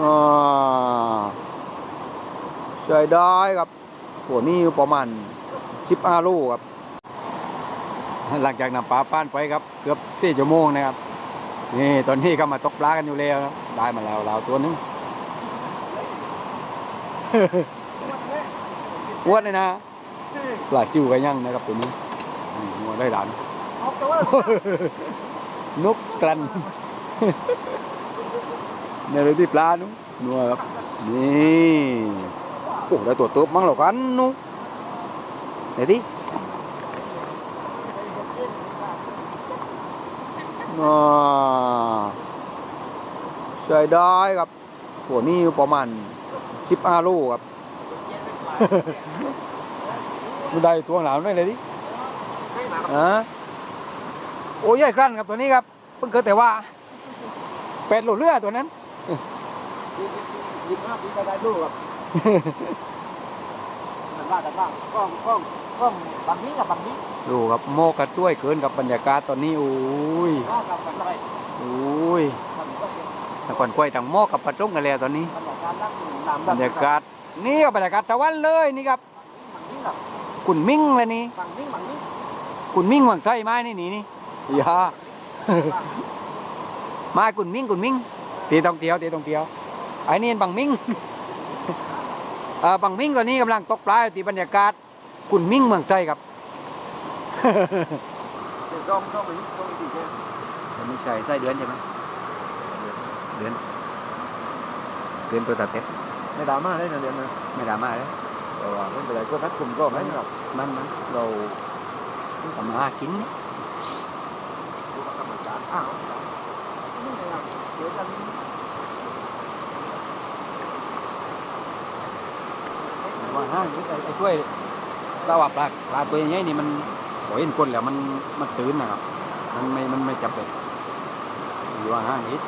อ่าใช้ได้ครับตัวนี้อยู่ประมาณสิบห้าลูกครับ หลังจากนำปลาป้านไปครับ เกือบสี่ชั่วโมงนะครับ นี่ตอนนี้ก็มาตกปลากันอยู่แล้วนะได้มาแล้วเราตัวหนึงอ้วนเลยนะปลาจิ้วกันยังนะครับตัวนี้นี่หัวได้ด่านนกกลัน เนี่ยเลยที่ปลานุนัวครับนี่โอ้ได้ตัวเติบมั้งหรอกันนุ๊ไหนดิอ่าใช้ได้ครับตัวนี้ประมาณสิบห้าลูกครับไม่ได้ตัวหลานได้เลยดิอ่าโอ้ยใหญ่กลันครับตัวนี้ครับ เพิ่งเกิดแต่ว่าเป็ดหลเรือดตัวนั้น ยิบห้าปีก็ได้ลูกครับแต่ว่าแต่ว่ากล้องกล้องกล้องบางนี้กับบางนี้ดูครับโมกกระต้วยเกินกับบรรยากาศตอนนี้โอ้ยก็กับกันอะไรโอ้ยมันก็เป็นแต่ก่อนกล้วยต่างโมกกับปลาตุ้งกันแล้วตอนนี้บรรยากาศนั่งน้ำบรรยากาศนี่กับบรรยากาศตะวันเลยนี่ครับบางนี้กับกุนมิ่งเลยนี่บางนี้บางนี้กุนมิ่งเมืองไทยไม้นี่นี่นี่อย่าไม้กุนมิ่งกุนมิ่ง ตีตองเตียวตีตองเตียวไอ้นี่บังมิ่งเอ่อบังมิ่งตัวนี้กำลังตกปลาอยู่ที่บรรยากาศกุนมิ่งเมืองไทยครับเดี๋ยวกล้องกล้องนี้กล้องนี้ดีใช่ไหมไม่ใช่ไส้เดือนใช่ไหมเดือนเดือนตัวตัดเพชรไม่ดราม่าได้นะเดี๋ยวนะไม่ดราม่าเลยแต่ว่าไม่เป็นไรก็นัดคุมก็ไม่หรอกมันมันเราทำมาหากิน ดูกรรมการอ้าวนี่ไงครับเดี๋ยวจะมี ว่าห้างไอ้ช่วยเราว่าปลาปลาตัวใหญ่นี่มันโอ้ยเห็นคนแล้วมันมันตื่นนะครับมันไม่มันไม่จับเลยอยู่ว่าห้างนี้